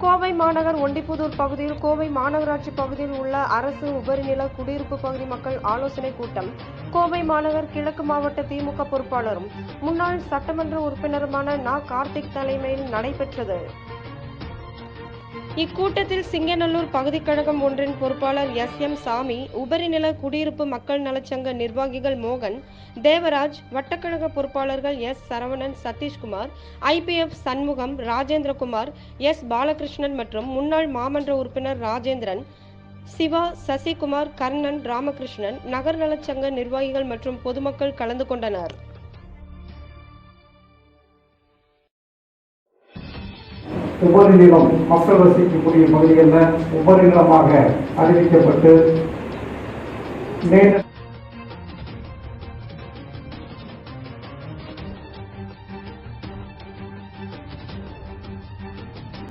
கோவை மாநகர் ஒண்டிப்புதூர் பகுதியில் கோவை மாநகராட்சி பகுதியில் உள்ள அரசு உபரிநில குடியிருப்பு பகுதி மக்கள் ஆலோசனை கூட்டம். கோவை மாநகர் கிழக்கு மாவட்ட திமுக பொறுப்பாளரும் முன்னாள் சட்டமன்ற உறுப்பினருமான நா. கார்த்திக் தலைமையில் நடைபெற்றது. இக்கூட்டத்தில் சிங்கநல்லூர் பகுதி கழகம் ஒன்றின் பொறுப்பாளர் எஸ் எம் சாமி உபரிநில குடியிருப்பு மக்கள் நலச்சங்க நிர்வாகிகள் மோகன் தேவராஜ் வட்டக்கழக பொறுப்பாளர்கள் S Saravanan Sathishkumar IPF Shanmugam Rajendrakumar S Balakrishnan மற்றும் முன்னாள் மாமன்ற உறுப்பினர் ராஜேந்திரன் சிவா சசிகுமார் கர்ணன் ராமகிருஷ்ணன் நகர் நலச்சங்க நிர்வாகிகள் மற்றும் பொதுமக்கள் கலந்து கொண்டனர். உபரிநிலம் மக்கள் வசிக்கக்கூடிய பகுதிகளில் உபரிநிலமாக அறிவிக்கப்பட்டு நேற்று